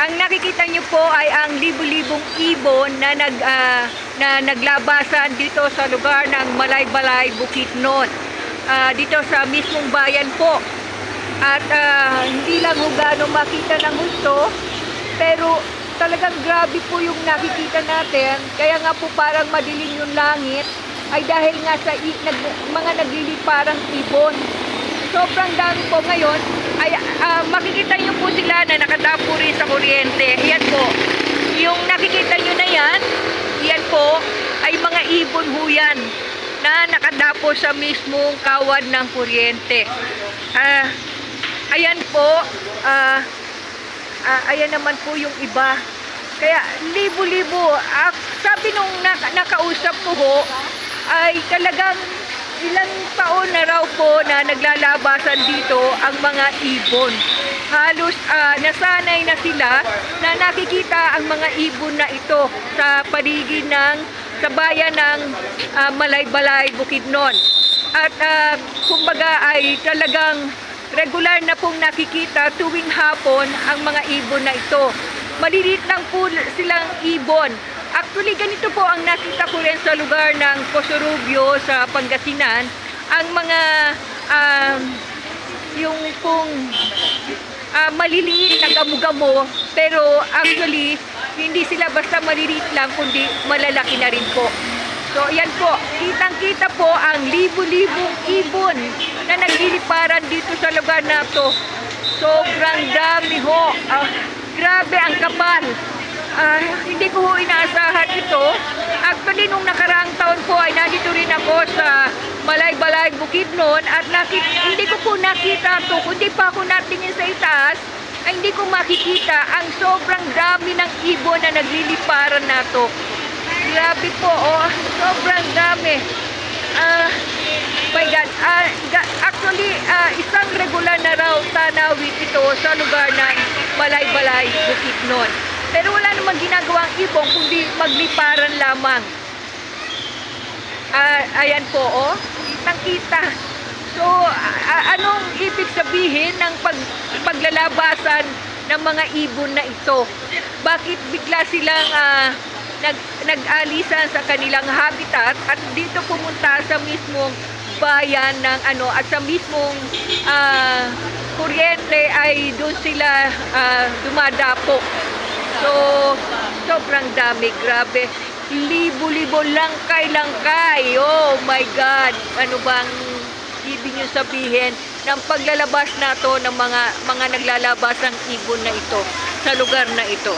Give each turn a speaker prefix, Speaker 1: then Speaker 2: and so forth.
Speaker 1: Ang nakikita niyo po ay ang libu-libong ibon na nag ah, na naglabasan dito sa lugar ng Malaybalay, Bukidnon. Ah, dito sa mismong bayan po. At ah, hindi lang ho gaano makita ng gusto, pero talagang grabe po yung nakikita natin. Kaya nga po parang madilim yung langit ay dahil nga sa i- nag, mga nagliliparang ibon. Sobrang dami po ngayon ay ah, makikita na nakadapo rin sa kuryente. Ayan po. Yung nakikita niyo na yan, yan po ay mga ibon ho yan na nakadapo sa mismong kawad ng kuryente. Ah, ayan po, ah, ah, ayan naman po yung iba. Kaya libo-libo. Ah, sabi nung naka- nakausap ko ho, ay talagang ilang taon na raw po na naglalabasan dito ang mga ibon. Halos ah, nasanay na sila na nakikita ang mga ibon na ito sa paligid ng sa bayan ng ah, Malaybalay, Bukidnon. At ah, kumbaga ay talagang regular na pong nakikita tuwing hapon ang mga ibon na ito. Maliliit lang po silang ibon. Actually, ganito po ang nakita ko rin sa lugar ng Cosorubio sa Pangasinan. Ang mga um, yung pong maliliit na gamo-gamo, pero actually, hindi sila basta maliliit lang, kundi malalaki na rin po. So, yan po. Kitang-kita po ang libu-libong ibon na nagliliparan dito sa lugar na to. Sobrang dami ho. Ah, grabe ang kapal. Ah, hindi ko ho inaasahan ito. Actually, nung nakaraang taon po ay nandito rin ako sa Malay-Balay, Bukidnon at nakit hindi ko po nakita to kundi pa ako natingin sa itaas ay hindi ko makikita ang sobrang dami ng ibon na nagliliparan na to. Grabe po, oh, sobrang dami. Ah, my God, ga- actually, ah, isang regular na raw tanawin ito sa lugar ng Balay-Balay, Bukidnon. Pero wala namang ginagawang ibon kundi magliparan lamang. Ah, ayan po, oh, kitang-kita. So, a- anong ibig sabihin ng pag, paglalabasan ng mga ibon na ito? Bakit bigla silang ah, nag, nag-alisan sa kanilang habitat at dito pumunta sa mismong bayan ng ano at sa mismong ah, kuryente ay doon sila ah, dumadapo. So, sobrang dami, grabe. Libo-libo langkay-langkay. Oh my God. Ano bang ibig nyo sabihin ng paglalabas na to ng mga mga naglalabas ng ibon na ito sa lugar na ito?